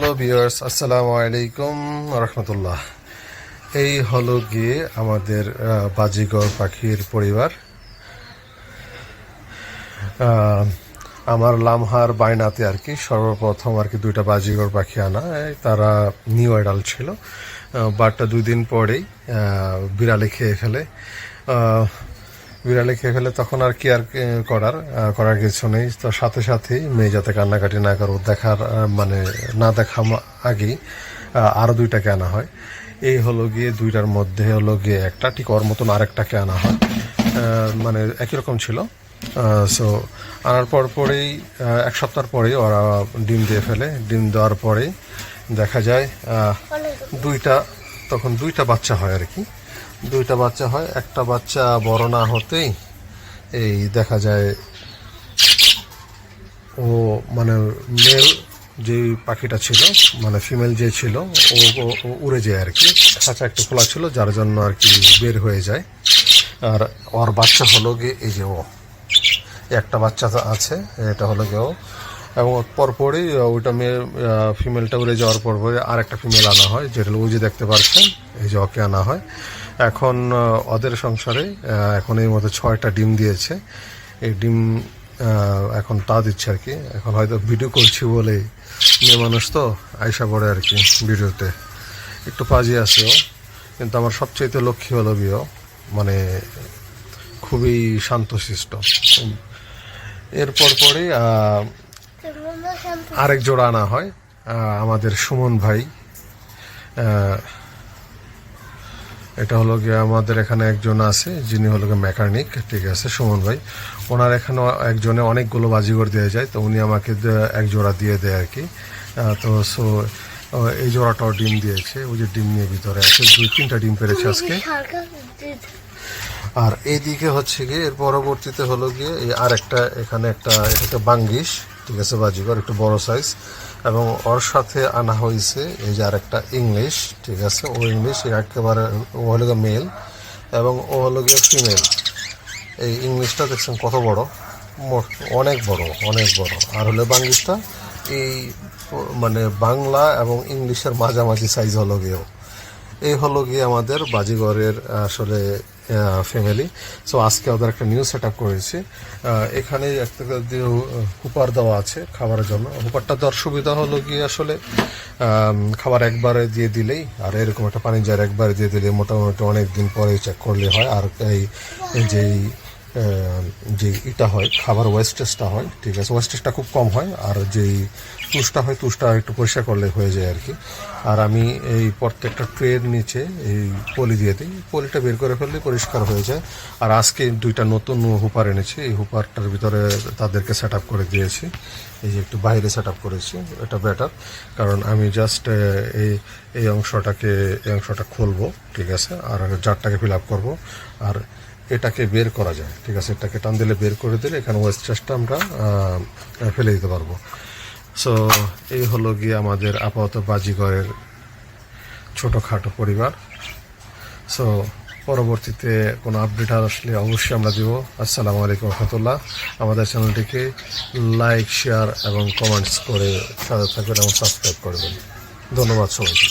Hello viewers, আসসালামু আলাইকুম রহমতুল্লাহ। এই হলো গিয়ে আমাদের বাজিগর পাখির পরিবার। আমার লামহার বাইনাতে আর কি সর্বপ্রথম আর কি দুইটা বাজিগর পাখি আনা। তারা নিউ অ্যাডাল্ট ছিল বাটটা দুই দিন পরেই বিড়ালে খেয়ে ফেলে। বিড়ালে খেয়ে ফেলে তখন আর কি আর করার করার কিছু নেই। তো সাথে সাথেই মেয়ে যাতে কান্নাকাটি না করো দেখার মানে না দেখা আগেই আরও আরও দুইটাকে আনা হয়। এই হলো গিয়ে দুইটার মধ্যে হলো গিয়ে একটা, ঠিক ওর মতন আরেকটাকে আনা হয়। মানে একই রকম ছিল। সো আনার পর পরেই এক সপ্তাহ পরেই ওরা ডিম দিয়ে ফেলে। ডিম দেওয়ার পরেই দেখা যায় দুইটা তখন দুইটা বাচ্চা হয় আর কি। দুইটা বাচ্চা হয়, একটা বাচ্চা বড় না হতেই এই দেখা যায় ও মানে মেল যে পাখিটা ছিল মানে ফিমেল যে ছিল ও উড়ে যায় আর কি। খাঁচা একটু খোলা ছিল, যার জন্য আর কি বের হয়ে যায়। আর ওর বাচ্চা হলো গিয়ে এই যে ও। একটা বাচ্চা আছে, এটা হলো গিয়ে ও এবং পরপরই ওইটা মেয়ে ফিমেলটা উড়ে যাওয়ার পর পরে আর একটা ফিমেল আনা হয়, যেটা ওই যে দেখতে পাচ্ছেন এই যে ওকে আনা হয়। এখন ওদের সংসারে এখন এই মতো ছয়টা ডিম দিয়েছে। এই ডিম এখন তা দিচ্ছে আর কি। এখন হয়তো ভিডিও করছি বলে মেয়ে মানুষ তো আয়সা পড়ে আর কি ভিডিওতে। একটু পাজি আছে ও, কিন্তু আমার সবচেয়ে লক্ষ্মী হলো বিয়ে মানে খুবই শান্তশিষ্ট। এরপর পরে আরেক জোড়া আনা হয় আমাদের সুমন ভাই। এটা হলো গিয়ে আমাদের এখানে একজন আছে যিনি হলো গিয়ে মেকানিক ঠিক আছে সুমন ভাই। ওনার এখানে একজনে অনেকগুলো বাজিগর দিয়ে যায় তো উনি আমাকে এক জোড়া দিয়ে দেয় আর কি। তো সো এই জোড়াটাও ডিম দিয়েছে ওই যে ডিম নিয়ে ভিতরে আছে দুই তিনটা ডিম পেরেছে আজকে। আর এইদিকে হচ্ছে গিয়ে এর পরবর্তীতে হলো গিয়ে এই আরেকটা এখানে একটা এটাকে বাঙ্গিস। ঠিক আছে, বাজিগর, একটু বড় সাইজ এবং ওর সাথে আনা হয়েছে, এই যে আরেকটা ইংলিশ ঠিক আছে? ও ইংলিশ একেবারে, ও হলো গিয়ে মেল এবং ও হলো গিয়ে ফিমেল এই ইংলিশটা দেখছেন কত বড়? অনেক বড় অনেক বড়। আর হলো বাঙ্গিসটা এই মানে বাংলা এবং ইংলিশের মাঝামাঝি সাইজ হলো গিয়েও এই হলো গিয়ে আমাদের বাজিগরের আসলে ফ্যামিলি সো আজকে ওদের একটা নিউ সেট আপ করেছি এখানে একটা হুপার দেওয়া আছে খাবারের জন্য। হুপারটা দেওয়ার সুবিধা হলো গিয়ে আসলে খাবার একবারে দিয়ে দিলেই, আর এরকম একটা পানি জার একবারে দিয়ে দিলে মোটামুটি অনেক দিন পরে চেক করলে হয়। আর এই যেই যে ইটা হয়, খাবার ওয়েস্টেজটা হয়, ঠিক আছে? ওয়েস্টেজটা খুব কম হয়, আর যেই তুষটা হয়, তুষটা একটু পরিষ্কার করলে হয়ে যায় আর কি। আর আমি এই প্রত্যেকটা ট্রের নিচে এই পলি দিয়ে দিই। পলিটা বের করে ফেললে পরিষ্কার হয়ে যায়। আর আজকে দুইটা নতুন হুপার এনেছি। এই হুপারটার ভিতরে তাদেরকে সেট করে দিয়েছি। এই যে একটু বাইরে সেট আপ করেছি, এটা বেটার কারণ আমি জাস্ট এই এই অংশটাকে, এই অংশটা খুলবো, ঠিক আছে? আর জারটাকে ফিল আপ করব। আর এটাকে বের করা যায়। ঠিক আছে, এটাকে টান দিলে বের করে দিলে এখানে ওয়েস্ট চাষটা আমরা ফেলে দিতে পারব। সো এই হলো গিয়ে আমাদের আপাতত বাজিগরের ছোটোখাটো পরিবার। সো পরবর্তীতে কোনো আপডেট আসলে অবশ্যই আমরা দিব। আসসালামু আলাইকুম রহমতুল্লাহ। আমাদের চ্যানেলটিকে লাইক শেয়ার এবং কমেন্টস করে সাথে থাকবেন এবং সাবস্ক্রাইব করবেন। ধন্যবাদ সবাইকে।